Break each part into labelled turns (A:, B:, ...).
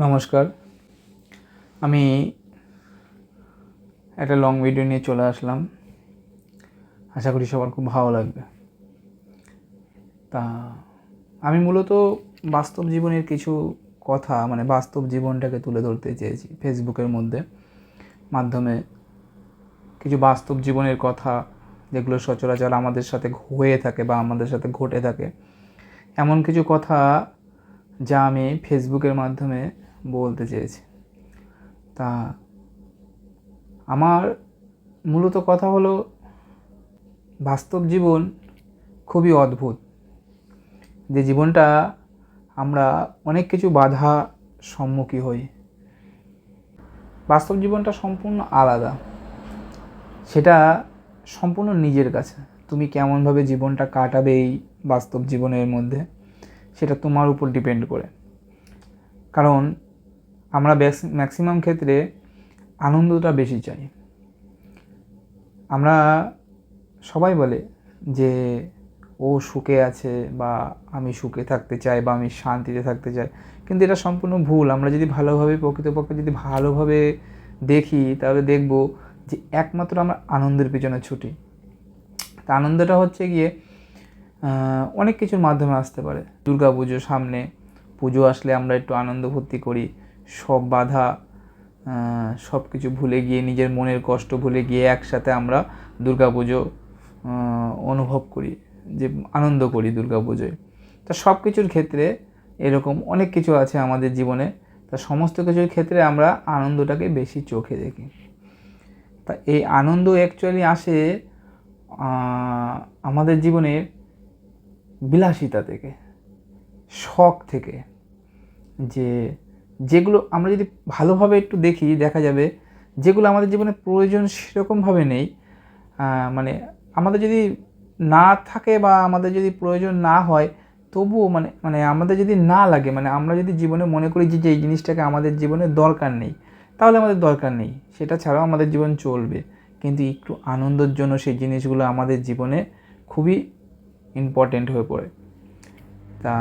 A: নমস্কার। আমি একটা লং ভিডিও নিয়ে চলে আসলাম। আশা করি সবার খুব ভালো লাগবে। তা আমি মূলত বাস্তব জীবনের কিছু কথা মানে বাস্তব জীবনটাকে তুলে ধরতে চেয়েছি ফেসবুকের মধ্যে। মাধ্যমে কিছু বাস্তব জীবনের কথা যেগুলো সচরাচর আমাদের সাথে হয়ে থাকে বা আমাদের সাথে ঘটে থাকে। এমন কিছু কথা যা আমি ফেসবুকের মাধ্যমে বলতে চেয়েছি। তা আমার মূলত কথা হলো, বাস্তব জীবন খুবই অদ্ভুত। যে জীবনটা আমরা অনেক কিছু বাধা সম্মুখী হই। বাস্তব জীবনটা সম্পূর্ণ আলাদা। সেটা সম্পূর্ণ নিজের কাছে। তুমি কেমনভাবে জীবনটা কাটাবে এই বাস্তব জীবনের মধ্যে, সেটা তোমার উপর ডিপেন্ড করে। কারণ আমরা ম্যাক্সিমাম ক্ষেত্রে আনন্দটা বেশি চাই। আমরা সবাই বলে যে ও সুখে আছে বা আমি সুখে থাকতে চাই বা আমি শান্তিতে থাকতে চাই, কিন্তু এটা সম্পূর্ণ ভুল। আমরা যদি ভালোভাবে, প্রকৃতপক্ষে যদি ভালোভাবে দেখি, তাহলে দেখব যে একমাত্র আমরা আনন্দের পিছনে ছুটি। তা আনন্দটা হচ্ছে গিয়ে অনেক কিছুর মাধ্যমে আসতে পারে। দুর্গা পুজো সামনে পুজো আসলে আমরা একটু আনন্দ ভর্তি করি। সব বাধা সব কিছু ভুলে গিয়ে, নিজের মনের কষ্ট ভুলে গিয়ে একসাথে আমরা দুর্গা পুজো অনুভব করি, যে আনন্দ করি দুর্গা পুজোয় তা সব কিছুর ক্ষেত্রে এরকম অনেক কিছু আছে আমাদের জীবনে। তা সমস্ত কিছুর ক্ষেত্রে আমরা আনন্দটাকে বেশি চোখে দেখি। তা এই আনন্দ অ্যাকচুয়ালি আসে আমাদের জীবনের বিলাসিতা থেকে, শখ থেকে, যে যেগুলো আমরা যদি ভালোভাবে একটু দেখি, দেখা যাবে যেগুলো আমাদের জীবনে প্রয়োজন সেরকমভাবে নেই। মানে আমাদের যদি না থাকে বা আমাদের যদি প্রয়োজন না হয়, তবুও মানে মানে আমাদের যদি না লাগে মানে আমরা যদি জীবনে মনে করি যে এই জিনিসটাকে আমাদের জীবনে দরকার নেই, তাহলে আমাদের দরকার নেই। সেটা ছাড়াও আমাদের জীবন চলবে। কিন্তু একটু আনন্দের জন্য সেই জিনিসগুলো আমাদের জীবনে খুবই ইম্পর্টেন্ট হয়ে পড়ে। তা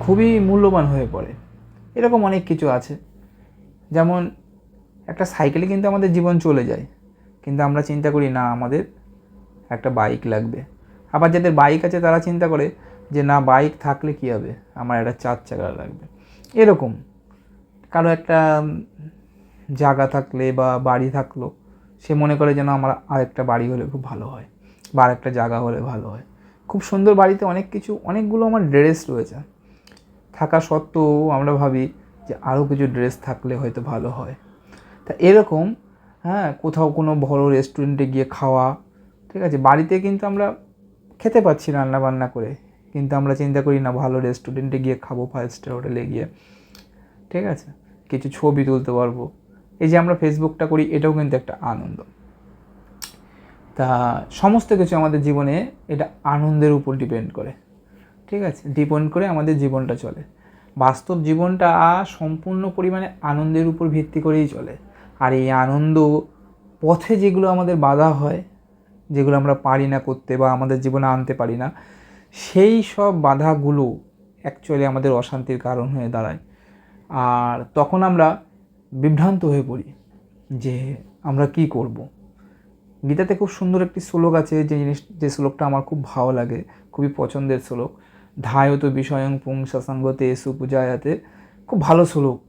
A: খুবই মূল্যবান হয়ে পড়ে। এরকম অনেক কিছু আছে। যেমন একটা সাইকেলে কিন্তু আমাদের জীবন চলে যায়। কিন্তু আমরা চিন্তা করি, না, আমাদের একটা বাইক লাগবে। আবার যাদের বাইক আছে তারা চিন্তা করে যে, না বাইক থাকলে কী হবে? আমার একটা চার চাকা লাগবে। এরকম। কারও একটা জায়গা থাকলে বা বাড়ি থাকল, সে মনে করে যেন আমার আরেকটা বাড়ি হলে খুব ভালো হয় বা আরেকটা জায়গা হলে ভালো হয়। খুব সুন্দর বাড়িতে অনেক কিছু, অনেকগুলো আমার ড্রেস রয়েছে। থাকা সত্ত্বেও আমরা ভাবি যে আরও কিছু ড্রেস থাকলে হয়তো ভালো হয়। তা এরকম হ্যাঁ কোথাও কোনো বড়ো রেস্টুরেন্টে গিয়ে খাওয়া, ঠিক আছে, বাড়িতে কিন্তু আমরা খেতে পাচ্ছি রান্না বান্না করে, কিন্তু আমরা চিন্তা করি না ভালো রেস্টুরেন্টে গিয়ে খাব ফাইভ স্টার হোটেলে গিয়ে, ঠিক আছে, কিছু ছবি তুলতে পারব। এই যে আমরা ফেসবুকটা করি, এটাও কিন্তু একটা আনন্দ। তা সমস্ত কিছু আমাদের জীবনে এটা আনন্দের উপর ডিপেন্ড করে। ঠিক আছে? ডিপেন্ড করে আমাদের জীবনটা চলে। বাস্তব জীবনটা সম্পূর্ণ পরিমাণে আনন্দের উপর ভিত্তি করেই চলে। আর এই আনন্দ পথে যেগুলো আমাদের বাধা হয়, যেগুলো আমরা পারি না করতে বা আমাদের জীবনে আনতে পারি না, সেই সব বাধাগুলো অ্যাকচুয়ালি আমাদের অশান্তির কারণ হয়ে দাঁড়ায়। আর তখন আমরা বিভ্রান্ত হয়ে পড়ি যে আমরা কি করব। গীতাতে খুব সুন্দর একটি শ্লোক আছে, যে জিনিস, যে শ্লোকটা আমার খুব ভালো লাগে, খুবই পছন্দের শ্লোক। ধায়ত বিষয়ং পুংসা সাঙ্গতে সুপূজায়াতে খুব ভালো শ্লোক।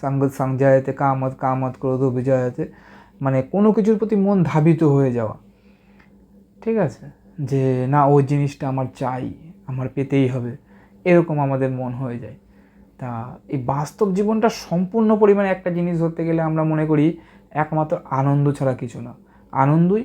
A: সাঙ্গ সাংজায়াতে, কামত কামত, ক্রোধ বিজয়াতে। মানে কোনো কিছুর প্রতি মন ধাবিত হয়ে যাওয়া। ঠিক আছে? যে না ওই জিনিসটা আমার চাই, আমার পেতেই হবে। এরকম আমাদের মন হয়ে যায়। তা এই বাস্তব জীবনটা সম্পূর্ণ পরিমাণে একটা জিনিস ধরতে গেলে আমরা মনে করি, একমাত্র আনন্দ ছাড়া কিছু না। আনন্দই